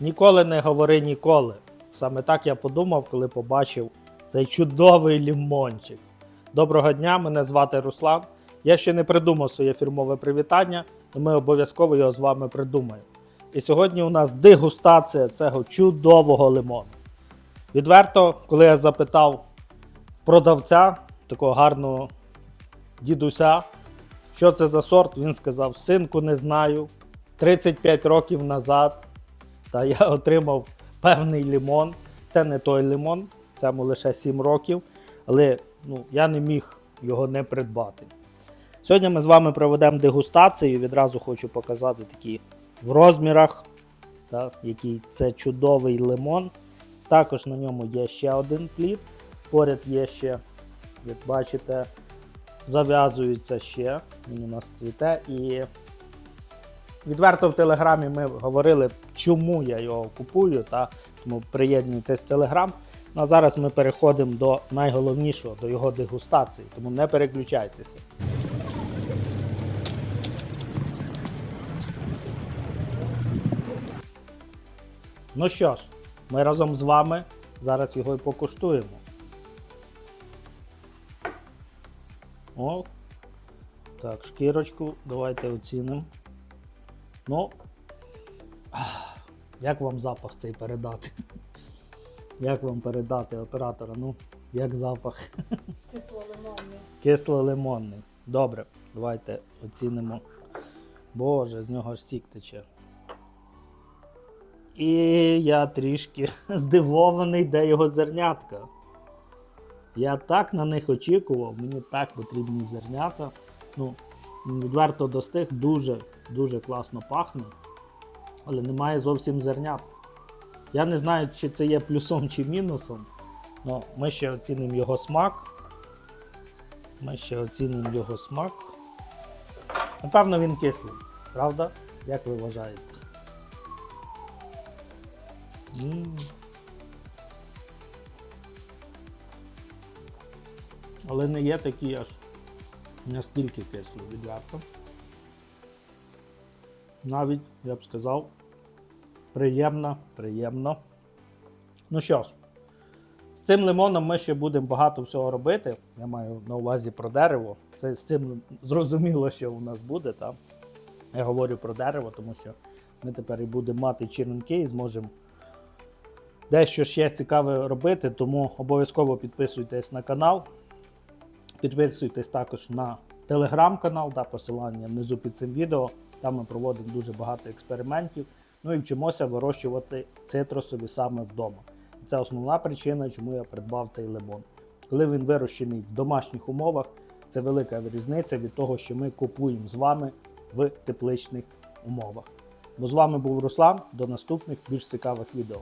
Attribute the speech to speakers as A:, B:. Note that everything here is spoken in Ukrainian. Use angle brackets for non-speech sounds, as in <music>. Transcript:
A: Ніколи не говори ніколи. Саме так я подумав, коли побачив цей чудовий лімончик. Доброго дня, мене звати Руслан. Я ще не придумав своє фірмове привітання, але ми обов'язково його з вами придумаємо. І сьогодні у нас дегустація цього чудового лимону. Відверто, коли я запитав продавця, такого гарного дідуся, що це за сорт, він сказав: синку, не знаю. 35 років назад та я <laughs> отримав певний лимон. Це не той лимон, цьому лише 7 років, але ну, я не міг його не придбати. Сьогодні ми з вами проведемо дегустацію. Відразу хочу показати такі в розмірах, так, який це чудовий лимон. Також на ньому є ще один плід. Поряд є ще, як бачите, зав'язується ще. Він у нас цвіте. І відверто в Телеграмі ми говорили, чому я його купую. Та, тому приєднуйтесь в Телеграм. Ну, а зараз ми переходимо до найголовнішого, до його дегустації. Тому не переключайтеся. Ну що ж, ми разом з вами зараз його і покуштуємо. О, так, шкірочку давайте оцінимо. Ну, <sighs> як вам запах цей передати? <laughs> Як вам передати оператора? Ну, як запах? <laughs>
B: Кисло-лимонний.
A: Кисло-лимонний. Добре, давайте оцінимо. Боже, з нього аж сік тече. І я трішки <laughs> здивований, де його зернятка. Я так на них очікував, мені так потрібні зернята. Ну, відверто достиг, дуже, дуже класно пахне, але немає зовсім зернят. Я не знаю, чи це є плюсом чи мінусом, але ми ще оцінимо його смак. Ми ще оцінимо його смак. Напевно, він кислий, правда? Як ви вважаєте? Але не є такий аж настільки кислий відверто. Навіть, я б сказав, приємно, приємно. Ну що ж, з цим лимоном ми ще будемо багато всього робити. Я маю на увазі про дерево. Це з цим зрозуміло, що у нас буде. Та? Я говорю про дерево, тому що ми тепер і будемо мати черенки і зможемо дещо ще цікаве робити. Тому обов'язково підписуйтесь на канал. Підписуйтесь також на телеграм-канал, да, посилання внизу під цим відео. Там ми проводимо дуже багато експериментів. Ну і вчимося вирощувати цитрусові саме вдома. Це основна причина, чому я придбав цей лимон. Коли він вирощений в домашніх умовах, це велика різниця від того, що ми купуємо з вами в тепличних умовах. Бо з вами був Руслан. До наступних більш цікавих відео.